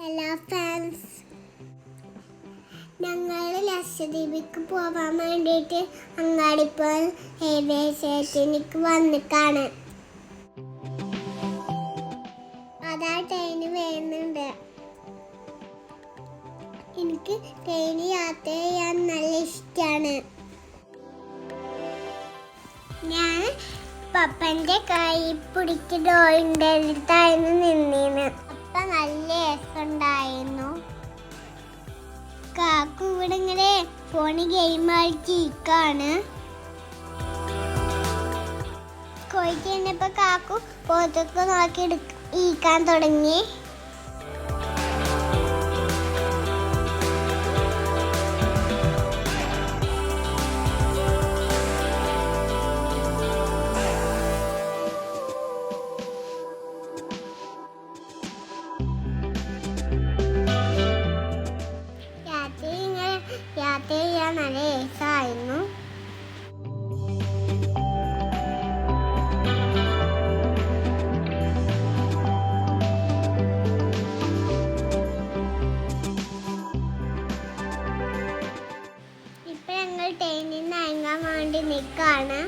Hello fans ഞങ്ങൾ ലക്ഷദ്വീപിക്ക് പോകാൻ വേണ്ടിയിട്ട് അങ്ങാടിപ്പോൾ റെയിൽവേ സ്റ്റേഷനിലേക്ക് വന്നിക്കാണ്. അതാ ട്രെയിന് വരുന്നുണ്ട്. എനിക്ക് ട്രെയിൻ യാത്ര ചെയ്യാൻ നല്ല ഇഷ്ടമാണ് ഞാൻ പപ്പന്റെ കൈ പിടിച്ച് ഡോയിന്റെ അടുത്തായിരുന്നു നിന്നീന്ന്. അപ്പ നല്ല രസമുണ്ടായിരുന്നു. കാക്കു ഇവിടെ ഇങ്ങനെ ഫോണ് ഗെയിം കളിച്ചിരിക്കാണ്. കോഴിക്കുന്നപ്പോ കാക്കു പുറത്തൊക്കെ നോക്കി എടുക്ക ഈക്കാൻ തുടങ്ങി. നല്ല രസമായിരുന്നു ഇപ്പൊ ഞങ്ങൾ ട്രെയിനിൽ വേണ്ടി നിൽക്കാണ്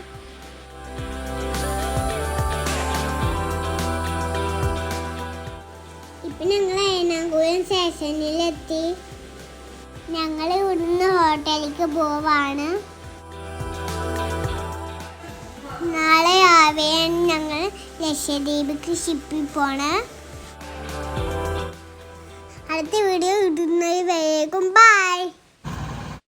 ഇപ്പൊ ഞങ്ങൾ എറണാകുളം സ്റ്റേഷനിലെത്തി. ഞങ്ങൾ ഇവിടുന്ന് ഹോട്ടലിലേക്ക് പോവാണ്. നാളെ രാവിലെ ഞങ്ങൾ ലക്ഷദ്വീപിക്ക് ഷിപ്പിൽ പോണേ. അടുത്ത വീഡിയോ ഇടുന്നത് വേഗം